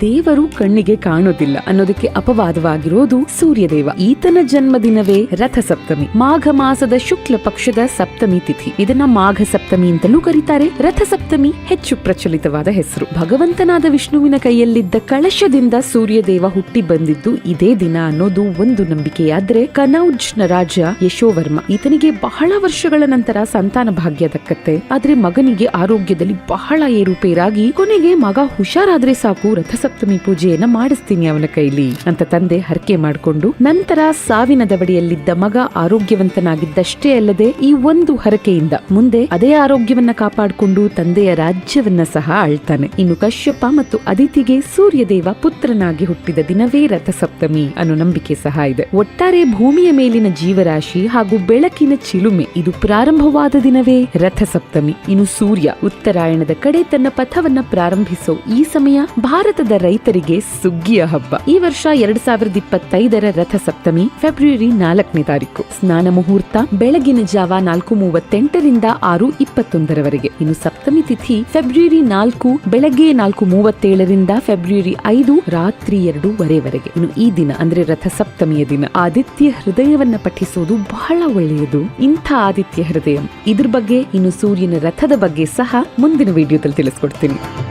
ದೇವರು ಕಣ್ಣಿಗೆ ಕಾಣೋದಿಲ್ಲ ಅನ್ನೋದಕ್ಕೆ ಅಪವಾದವಾಗಿರೋದು ಸೂರ್ಯದೇವ. ಈತನ ಜನ್ಮದಿನವೇ ರಥ ಸಪ್ತಮಿ ಮಾಘ ಮಾಸದ ಶುಕ್ಲ ಪಕ್ಷದ ಸಪ್ತಮಿ ತಿಥಿ. ಇದನ್ನ ಮಾಘ ಸಪ್ತಮಿ ಅಂತಲೂ ಕರೀತಾರೆ. ರಥ ಸಪ್ತಮಿ ಹೆಚ್ಚು ಪ್ರಚಲಿತವಾದ ಹೆಸರು. ಭಗವಂತನಾದ ವಿಷ್ಣುವಿನ ಕೈಯಲ್ಲಿದ್ದ ಕಳಶದಿಂದ ಸೂರ್ಯದೇವ ಹುಟ್ಟಿ ಬಂದಿದ್ದು ಇದೇ ದಿನ ಅನ್ನೋದು ಒಂದು ನಂಬಿಕೆಯಾದ್ರೆ ಕನೌಜ್ನ ರಾಜ ಯಶೋವರ್ಮ. ಈತನಿಗೆ ಬಹಳ ವರ್ಷಗಳ ನಂತರ ಸಂತಾನ ಭಾಗ್ಯ ದಕ್ಕತ್ತೆ. ಆದ್ರೆ ಮಗನಿಗೆ ಆರೋಗ್ಯದಲ್ಲಿ ಬಹಳ ಏರುಪೇರಾಗಿ ಕೊನೆಗೆ ಮಗ ಹುಷಾರಾದ್ರೆ ಸಾಕು ರಥಸಪ್ತಮಿ ಪೂಜೆಯನ್ನ ಮಾಡಿಸ್ತೀನಿ ಅವನ ಕೈಲಿ ಅಂತ ತಂದೆ ಹರಕೆ ಮಾಡಿಕೊಂಡು ನಂತರ ಸಾವಿನ ದವಡಿಯಲ್ಲಿದ್ದ ಮಗ ಆರೋಗ್ಯವಂತನಾಗಿದ್ದಷ್ಟೇ ಅಲ್ಲದೆ ಈ ಒಂದು ಹರಕೆಯಿಂದ ಮುಂದೆ ಅದೇ ಆರೋಗ್ಯವನ್ನ ಕಾಪಾಡಿಕೊಂಡು ತಂದೆಯ ರಾಜ್ಯವನ್ನ ಸಹ ಆಳ್ತಾನೆ. ಇನ್ನು ಕಶ್ಯಪ ಮತ್ತು ಅದಿತಿಗೆ ಸೂರ್ಯದೇವ ಪುತ್ರನಾಗಿ ಹುಟ್ಟಿದ ದಿನವೇ ರಥಸಪ್ತಮಿ ಅನ್ನೋ ನಂಬಿಕೆ ಸಹ ಇದೆ. ಒಟ್ಟಾರೆ ಭೂಮಿಯ ಮೇಲಿನ ಜೀವರಾಶಿ ಹಾಗೂ ಬೆಳಕಿನ ಚಿಲುಮೆ ಇದು ಪ್ರಾರಂಭವಾದ ದಿನವೇ ರಥಸಪ್ತಮಿ. ಇನ್ನು ಸೂರ್ಯ ಉತ್ತರಾಯಣದ ಕಡೆ ತನ್ನ ಪಥವನ್ನ ಪ್ರಾರಂಭಿಸೋ ಈ ಸಮಯ ಭಾರತದ ರೈತರಿಗೆ ಸುಗ್ಗಿಯ ಹಬ್ಬ. ಈ ವರ್ಷ ಎರಡ್ ಸಾವಿರದ ಇಪ್ಪತ್ತೈದರ ರಥ ಸಪ್ತಮಿ ಫೆಬ್ರವರಿ ನಾಲ್ಕನೇ ತಾರೀಕು. ಸ್ನಾನ ಮುಹೂರ್ತ, ಬೆಳಗಿನ ಜಾವ ನಾಲ್ಕು ಮೂವತ್ತೆಂಟರಿಂದ ಆರು ಇಪ್ಪತ್ತೊಂದರವರೆಗೆ. ಇನ್ನು ಸಪ್ತಮಿ ತಿಥಿ, ಫೆಬ್ರವರಿ ನಾಲ್ಕು, ಬೆಳಗ್ಗೆ ನಾಲ್ಕು ಮೂವತ್ತೇಳರಿಂದ ಫೆಬ್ರವರಿ ಐದು, ರಾತ್ರಿ ಎರಡೂವರೆವರೆಗೆ. ಇನ್ನು ಈ ದಿನ ಅಂದ್ರೆ ರಥ ಸಪ್ತಮಿಯ ದಿನ. ಆದಿತ್ಯ ಹೃದಯವನ್ನ ಪಠಿಸೋದು ಬಹಳ ಒಳ್ಳೆಯದು. ಇಂಥ ಆದಿತ್ಯ ಹೃದಯ. ಇದ್ರ ಬಗ್ಗೆ, ಇನ್ನು ಸೂರ್ಯನ ರಥದ ಬಗ್ಗೆ ಸಹ ಮುಂದಿನ ವಿಡಿಯೋದಲ್ಲಿ ತಿಳಿಸ್ಕೊಡ್ತೀನಿ.